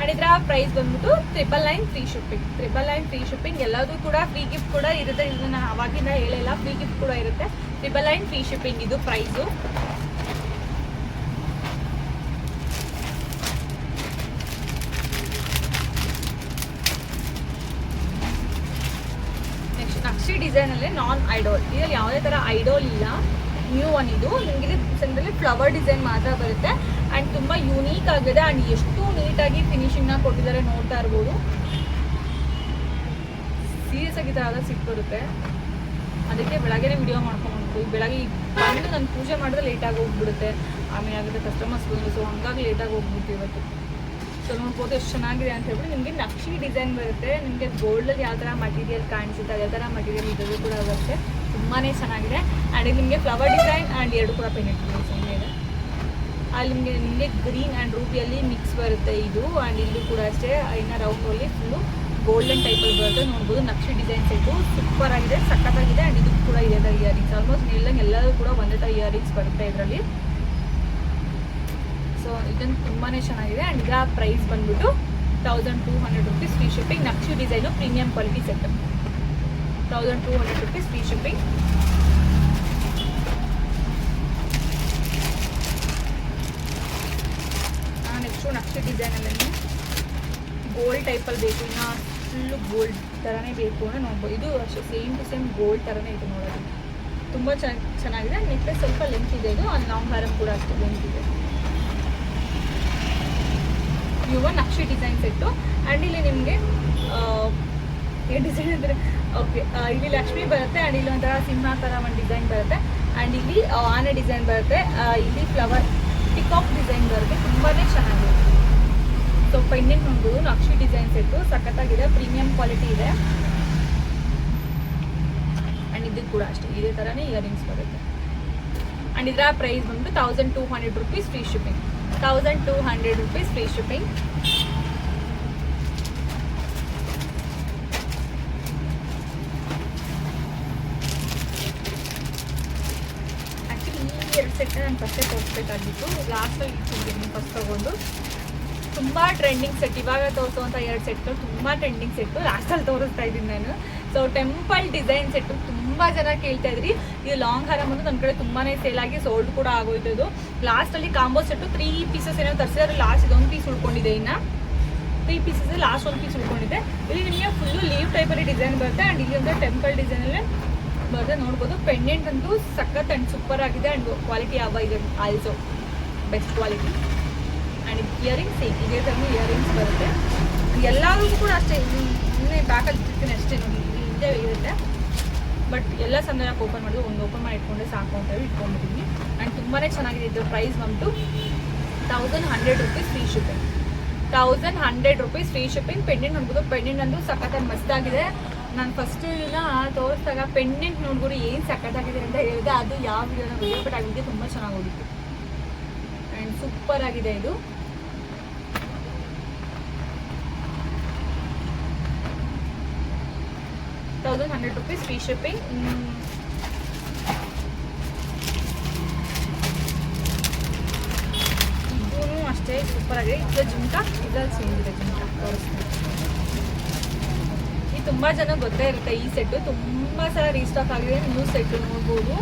[SPEAKER 1] ಆ್ಯಂಡ್ ಇದರ ಪ್ರೈಸ್ ಬಂದ್ಬಿಟ್ಟು triple nine free shipping triple nine free shipping ಎಲ್ಲದೂ ಕೂಡ ಫ್ರೀ ಗಿಫ್ಟ್ ಕೂಡ ಇರುತ್ತೆ. ಇದನ್ನ ನಾನು ಅವಾಗಿಂದ ಹೇಳಿಲ್ಲ. ಫ್ರೀ ಗಿಫ್ಟ್ ಕೂಡ ಇರುತ್ತೆ. ತ್ರಿಬಲ್ ನೈನ್ ಫ್ರೀ ಶಿಪ್ಪಿಂಗ್ ಇದು ಪ್ರೈಸು ನೆಕ್ಸ್ಟ್ ಡಿಸೈನ್ ಅಲ್ಲಿ ನಾನ್ ಐಡೋಲ್ ಇದರಲ್ಲಿ ಯಾವುದೇ ತರ ಐಡೋಲ್ ಇಲ್ಲ. ನ್ಯೂ ಒನ್ ಇದು. ನಿಮಗೆ ಫ್ಲವರ್ ಡಿಸೈನ್ ಮಾತ್ರ ಬರುತ್ತೆ. ಅಂಡ್ ತುಂಬಾ ಯೂನೀಕ್ ಆಗಿದೆ. ಅಂಡ್ ಎಷ್ಟು ನೀಟಾಗಿ ಫಿನಿಶಿಂಗ್ನ ಕೊಟ್ಟಿದ್ದಾರೆ ನೋಡ್ತಾ ಇರ್ಬೋದು. ಸೀರಿಯಸ್ ಆಗಿ ಥರದ ಸಿಟ್ಟು ಬರುತ್ತೆ ಅದಕ್ಕೆ ಬೆಳಗ್ಗೆನೇ ವಿಡಿಯೋ ಮಾಡ್ಕೊಂಡು ಬೆಳಗ್ಗೆ ಬಂದು ನಾನು ಪೂಜೆ ಮಾಡಿದ್ರೆ ಲೇಟಾಗಿ ಹೋಗ್ಬಿಡುತ್ತೆ. ಆಮೇಲೆ ಆಗುತ್ತೆ ಕಸ್ಟಮರ್ಸ್ ಬಂದು ಸೊ ಹಂಗಾಗಿ ಲೇಟಾಗಿ ಹೋಗ್ಬಿಟ್ಟು ಇವತ್ತು. ಸೊ ನೋಡ್ಬೋದು ಎಷ್ಟು ಚೆನ್ನಾಗಿದೆ ಅಂತ ಹೇಳ್ಬಿಟ್ಟು ನಿಮಗೆ ನಕ್ಷಿ ಡಿಸೈನ್ ಬರುತ್ತೆ. ನಿಮಗೆ ಗೋಲ್ಡಲ್ಲಿ ಯಾವ ಥರ ಮಟೀರಿಯಲ್ ಕಾಣಿಸುತ್ತೆ ಅದೇ ಥರ ಮಟೀರಿಯಲ್ ಇದ್ದರೂ ಕೂಡ ಬರುತ್ತೆ ತುಂಬಾ ಚೆನ್ನಾಗಿದೆ. ಆ್ಯಂಡ್ ನಿಮಗೆ ಫ್ಲವರ್ ಡಿಸೈನ್ ಆ್ಯಂಡ್ ಎರಡು ಕೂಡ ಇದೆ. ಅಲ್ಲಿ ನಿಮಗೆ ನಿಮಗೆ ಗ್ರೀನ್ ಆ್ಯಂಡ್ ರೂಬಿಯಲ್ಲಿ ಮಿಕ್ಸ್ ಬರುತ್ತೆ ಇದು. ಆ್ಯಂಡ್ ಇಲ್ಲೂ ಕೂಡ ಅಷ್ಟೇ ಇನ್ನ ರೌಂಡಲ್ಲಿ ಫುಲ್ಲು ಗೋಲ್ಡನ್ ಟೈಪಲ್ಲಿ ಬರುತ್ತೆ. ನೋಡ್ಬೋದು ನಕ್ಷೆ ಡಿಸೈನ್ ಸೆಟ್ಟು ಸೂಪರ್ ಆಗಿದೆ ಸಕ್ಕತ್ತಾಗಿದೆ ಆ್ಯಂಡ್ ಇದು ಕೂಡ ಇದೆ ಥರ ಇಯರಿಂಗ್ಸ್ ಆಲ್ಮೋಸ್ಟ್ ನಿಲ್ದಂಗೆ ಎಲ್ಲರೂ ಕೂಡ ಒಂದೇ ಥರ ಇಯರಿಂಗ್ಸ್ ಬರುತ್ತೆ ಇದರಲ್ಲಿ. ಸೊ ಇದನ್ನು ತುಂಬಾ ಚೆನ್ನಾಗಿದೆ. ಆ್ಯಂಡ್ ಇದರ ಪ್ರೈಸ್ ಬಂದ್ಬಿಟ್ಟು thousand two hundred rupees free shipping Naqvi design premium quality set thousand two hundred rupees free shipping next design ಡಿಸೈನಲ್ಲೇ gold ಟೈಪಲ್ಲಿ ಬೇಕು. ಇನ್ನು ಫುಲ್ಲು ಗೋಲ್ಡ್ ಥರನೇ ಬೇಕು ಅಂದರೆ ನೋಡ್ಬೋದು ಇದು ಅಷ್ಟೇ ಸೇಮ್ ಟು ಸೇಮ್ ಗೋಲ್ಡ್ ಥರನೇ ಇದೆ ನೋಡೋದು. ತುಂಬ ಚೆನ್ನಾಗಿದೆ. ನೆಕ್ಲೆಸ್ ಸ್ವಲ್ಪ ಲೆಂತ್ ಇದೆ ಇದು. ಅಲ್ಲಿ ಲಾಂಗ್ ಹಾರಂ ಕೂಡ ಅಷ್ಟೇ ಲೆಂತ್ ಇದೆ. ಯುವ ನಕ್ಷಿ ಡಿಸೈನ್ ಸೆಟ್ಟು ಆ್ಯಂಡ್ ಇಲ್ಲಿ ನಿಮಗೆ ಡಿಸೈನ್ ಅಂದರೆ ಓಕೆ ಇಲ್ಲಿ ಲಕ್ಷ್ಮಿ ಬರುತ್ತೆ ಆ್ಯಂಡ್ ಇಲ್ಲಿ ಒಂಥರ ಸಿಂಹ ಥರ ಒಂದು ಡಿಸೈನ್ ಬರುತ್ತೆ. ಆ್ಯಂಡ್ ಇಲ್ಲಿ ಆನೆ ಡಿಸೈನ್ ಬರುತ್ತೆ. ಇಲ್ಲಿ ಫ್ಲವರ್ ಪಿಕಾಕ್ ಡಿಸೈನ್ ಬರುತ್ತೆ. ತುಂಬಾ ಚೆನ್ನಾಗಿದೆ. ಸೊ ಪೆಂಡೆಂಟ್ ನೋಡ್ಬೋದು ನಕ್ಷಿ ಡಿಸೈನ್ಸ್ ಇತ್ತು ಸಖತ್ತಾಗಿದೆ ಪ್ರೀಮಿಯಂ ಕ್ವಾಲಿಟಿ ಇದೆ. ಆ್ಯಂಡ್ ಇದು ಕೂಡ ಅಷ್ಟೇ, ಇದೇ ಥರನೇ ಇಯರಿಂಗ್ಸ್ ಬರುತ್ತೆ. ಆ್ಯಂಡ್ ಇದರ ಪ್ರೈಸ್ ಬಂದು thousand two hundred rupees free shipping thousand two hundred rupees free shipping actually ಈ ಎರಡು ಸೆಟ್ ನಾನು ಫಸ್ಟೇ ತೋರಿಸ್ಬೇಕಾಗಿತ್ತು ಲಾಸ್ಟಲ್ಲಿ ಇಟ್ಟಿದ್ದೀನಿ ಫಸ್ಟ್ ತೊಗೊಂಡು. ತುಂಬ ಟ್ರೆಂಡಿಂಗ್ ಸೆಟ್ ಇವಾಗ ತೋರಿಸುವಂಥ ಎರಡು ಸೆಟ್ಗಳು ತುಂಬ ಟ್ರೆಂಡಿಂಗ್ ಸೆಟ್ಟು ಲಾಸ್ಟಲ್ಲಿ ತೋರಿಸ್ತಾ ಇದ್ದೀನಿ ನಾನು. ಸೊ ಟೆಂಪಲ್ ಡಿಸೈನ್ ಸೆಟ್ಟು ತುಂಬ ಜನ ಕೇಳ್ತಾ ಇದ್ರಿ. ಇದು ಲಾಂಗ್ ಹಾರಮ್ ನನ್ನ ಕಡೆ ತುಂಬಾ ಸೇಲ್ ಆಗಿ ಸೋಲ್ಡ್ ಕೂಡ ಆಗೋಯ್ತು ಇದು ಲಾಸ್ಟಲ್ಲಿ ಕಾಂಬೋ ಸೆಟ್ಟು ತ್ರೀ ಪೀಸಸ್ ಏನೋ ತರಿಸಿದ್ರೆ. ಲಾಸ್ಟ್ ಇದೊಂದು ಪೀಸ್ ಉಳ್ಕೊಂಡಿದೆ ಇನ್ನು. ತ್ರೀ ಪೀಸಸ್ ಲಾಸ್ಟ್ ಒಂದು ಪೀಸ್ ಉಳ್ಕೊಂಡಿದೆ. ಇಲ್ಲಿ ನಿಮಗೆ ಫುಲ್ಲು ಲೀವ್ ಟೈಪಲ್ಲಿ ಡಿಸೈನ್ ಬರುತ್ತೆ. ಆ್ಯಂಡ್ ಇಲ್ಲಿ ಒಂದು ಟೆಂಪಲ್ ಡಿಸೈನಲ್ಲೇ ಬರುತ್ತೆ. ನೋಡ್ಬೋದು. ಪೆಂಡೆಂಟ್ ಅಂತೂ ಸಖತ್ ಆ್ಯಂಡ್ ಸೂಪರ್ ಆಗಿದೆ. ಆ್ಯಂಡ್ ಕ್ವಾಲಿಟಿ ಯಾವ ಇದೆ? Also best quality and earrings same ಇದೇ ಥರ ಇಯರಿಂಗ್ಸ್ ಬರುತ್ತೆ. ಎಲ್ಲರೂ ಕೂಡ ಅಷ್ಟೇ, ಇನ್ನೇ ಬ್ಯಾಕಲ್ಲಿ ಇರ್ತೀನಿ ಅಷ್ಟೇ ನೋಡಿ ಇಲ್ಲಿ ಇರುತ್ತೆ. ಬಟ್ ಎಲ್ಲ ಸಂದರ್ಭ ಓಪನ್ ಮಾಡಿದ್ರು ಒಂದು ಓಪನ್ ಮಾಡಿ ಇಟ್ಕೊಂಡೆ ಸಾಕು ಅಂತ ಹೇಳಿ ಇಟ್ಕೊಂಡಿದ್ದೀನಿ ಆ್ಯಂಡ್ ತುಂಬಾ ಚೆನ್ನಾಗಿದೆ, ಇದು ಪ್ರೈಸ್ ಬಂತು thousand hundred rupees free shipping thousand hundred rupees free shipping pendant ನೋಡ್ಬೋದು ಪೆಂಡೆಂಟ್ ಅಂತೂ ಸಖತ್ತಾಗಿ ಮಸ್ತಾಗಿದೆ ನಾನು ಫಸ್ಟ್ ದಿನ ತೋರಿಸಿದಾಗ ಪೆಂಡೆಂಟ್ ನೋಡ್ಬೋದು ಏನು ಸಖತ್ತಾಗಿದೆ ಅಂತ ಹೇಳಿದೆ. ಅದು ಯಾವ ಬಟ್ ಆ ತುಂಬ ಚೆನ್ನಾಗಿ ಹೋಗಿತ್ತು. ಸೂಪರ್ ಆಗಿದೆ ಇದು. Thousand hundred rupees free shipping ಇದೂ ಅಷ್ಟೇ ಸೂಪರ್ ಆಗಿದೆ. ಇದು ಜುಮ್ಕ ಇದ್ರಲ್ಲಿ ಇದೆ ಜುಮ್ಕ ತೋರಿಸ್ತೀನಿ. ಇದು ತುಂಬ ಜನ ಗೊತ್ತೇ ಇರುತ್ತೆ ಈ ಸೆಟ್ಟು ತುಂಬ ಸಲ ರೀಸ್ಟಾಕ್ ಆಗಿದೆ. ನ್ಯೂ ಸೆಟ್ ನೋಡ್ಬೋದು.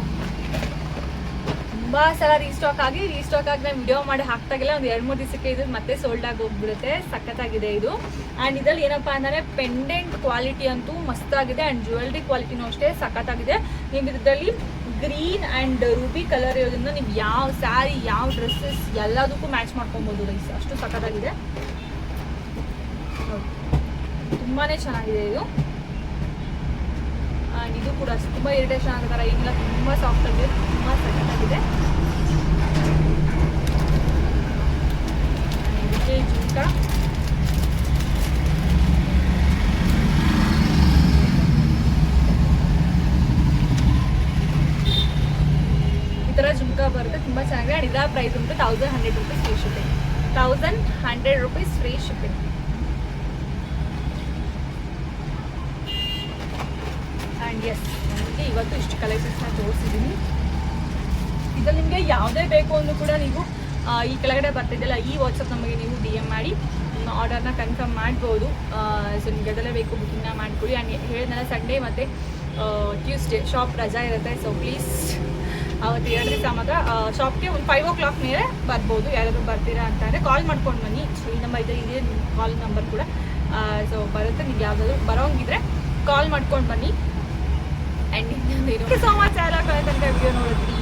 [SPEAKER 1] ತುಂಬ ಸಲ ರೀಸ್ಟಾಕ್ ಆಗಿ ರೀಸ್ಟಾಕ್ ಆಗಿ ನಾನು ವಿಡಿಯೋ ಮಾಡಿ ಹಾಕ್ತಾಗಿಲ್ಲ ಒಂದು ಎರಡು ಮೂರು ದಿವಸಕ್ಕೆ ಇದು ಮತ್ತೆ ಸೋಲ್ಡ್ ಆಗಿ ಹೋಗ್ಬಿಡುತ್ತೆ. ಸಖತ್ತಾಗಿದೆ ಇದು. ಆ್ಯಂಡ್ ಇದ್ರಲ್ಲಿ ಏನಪ್ಪ ಅಂದರೆ ಪೆಂಡೆಂಟ್ ಕ್ವಾಲಿಟಿ ಅಂತೂ ಮಸ್ತಾಗಿದೆ ಆ್ಯಂಡ್ ಜ್ಯುವೆಲ್ರಿ ಕ್ವಾಲಿಟಿನೂ ಅಷ್ಟೇ ಸಖತ್ತಾಗಿದೆ. ನೀವು ಇದರಲ್ಲಿ ಗ್ರೀನ್ ಆ್ಯಂಡ್ ರೂಬಿ ಕಲರ್ ಇರೋದ್ರಿಂದ ನೀವು ಯಾವ ಸ್ಯಾರಿ ಯಾವ ಡ್ರೆಸ್ಸಸ್ ಎಲ್ಲದಕ್ಕೂ ಮ್ಯಾಚ್ ಮಾಡ್ಕೊಬೋದು ರೈಸ್ ಅಷ್ಟು ಸಖತ್ತಾಗಿದೆ. ತುಂಬಾ ಚೆನ್ನಾಗಿದೆ ಇದು. ಆ್ಯಂಡ್ ಇದು ಕೂಡ ತುಂಬ ಇರಿಟೇಷನ್ ಆಗೋ ಏನಿಲ್ಲ, ತುಂಬ ಸಾಫ್ಟ್ ಆಗಿದೆ, ತುಂಬ ಸಖತ್ತಾಗಿದೆ. And ಇದಕ್ಕೆ ಈ ಥರ ಜುಮ್ಕಾ ಬರುತ್ತೆ, ತುಂಬ ಚೆನ್ನಾಗಿದೆ. ಆ್ಯಂಡ್ ಇದರ ಪ್ರೈಸ್ ಉಂಟು thousand hundred rupees free shipping thousand hundred rupees free shipping S ಇವತ್ತು ಇಷ್ಟು ಕಲೆಕ್ಷನ್ಸ್ನ ತೋರಿಸಿದ್ದೀನಿ. ಇದ್ರಲ್ಲಿ ನಿಮಗೆ ಯಾವುದೇ ಬೇಕು ಅಂದರೂ ಕೂಡ ನೀವು ಈ ಕೆಳಗಡೆ ಬರ್ತಿದ್ದಲ್ಲ ಈ ವಾಟ್ಸಪ್ ನಮಗೆ ನೀವು ಡಿ ಎಂ ಮಾಡಿ ಆರ್ಡರ್ನ ಕನ್ಫರ್ಮ್ ಮಾಡ್ಬೋದು. ಸೊ ನಿಮ್ಗೆ ಅದೆಲ್ಲ ಬೇಕು ಬುಕ್ಕಿಂಗ್ನ ಮಾಡ್ಕೊಳ್ಳಿ. ಆ್ಯಂಡ್ ಹೇಳಿದ್ನಲ್ಲ ಸಂಡೇ ಮತ್ತು ಟ್ಯೂಸ್ಡೇ ಶಾಪ್ ರಜಾ ಇರುತ್ತೆ. ಸೊ ಪ್ಲೀಸ್ ಅವತ್ತು ಎರಡು ದಿವಸ ಮಾತ್ರ ಶಾಪ್ಗೆ ಒಂದು ಫೈವ್ ಓ ಕ್ಲಾಕ್ ಮೇಲೆ ಬರ್ಬೋದು. ಯಾರಾದರೂ ಬರ್ತೀರಾ ಅಂತಂದರೆ ಕಾಲ್ ಮಾಡ್ಕೊಂಡು ಬನ್ನಿ. ಸೊ ಈ ನಂಬರ್ ಇದೆ ಇದೇ ಕಾಲ್ ನಂಬರ್ ಕೂಡ. ಸೊ ಬರುತ್ತೆ. ನಿಮ್ಗೆ ಯಾವುದಾದ್ರು ಬರೋಂಗಿದ್ರೆ ಕಾಲ್ ಮಾಡ್ಕೊಂಡು ಬನ್ನಿ. ಆ್ಯಂಡ್ ಇನ್ನೊಂದೇನು ಸೊ ಮಚ್ ಎಲ್ಲ ತನಕ ವಿಡಿಯೋ ನೋಡಿದ್ರಿ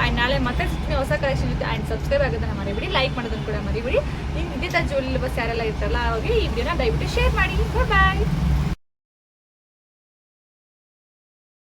[SPEAKER 1] ಆ್ಯಂಡ್ ನಾಳೆ ಮತ್ತೆ ಸಿಗ್ತೀನಿ ಹೊಸ ಕಲೆಕ್ಷನ್ ಇರುತ್ತೆ ಆ್ಯಂಡ್ ಸಬ್ಸ್ಕ್ರೈಬ್ ಆಗೋದನ್ನ ಮರಿಬಿಡಿ ಲೈಕ್ ಮಾಡೋದನ್ನು ಕೂಡ ಮರಿಬಿಡಿ. ನಿಮ್ಗೆ ಇದ್ದಿದ್ದ ಜೋಲಿ ಬಸ್ ಯಾರೆಲ್ಲ ಇರ್ತಾರಲ್ಲ ಅವ್ರಿಗೆ ಈ ವಿಡಿಯೋನ ದಯವಿಟ್ಟು ಶೇರ್ ಮಾಡಿ. ಬಾಯ್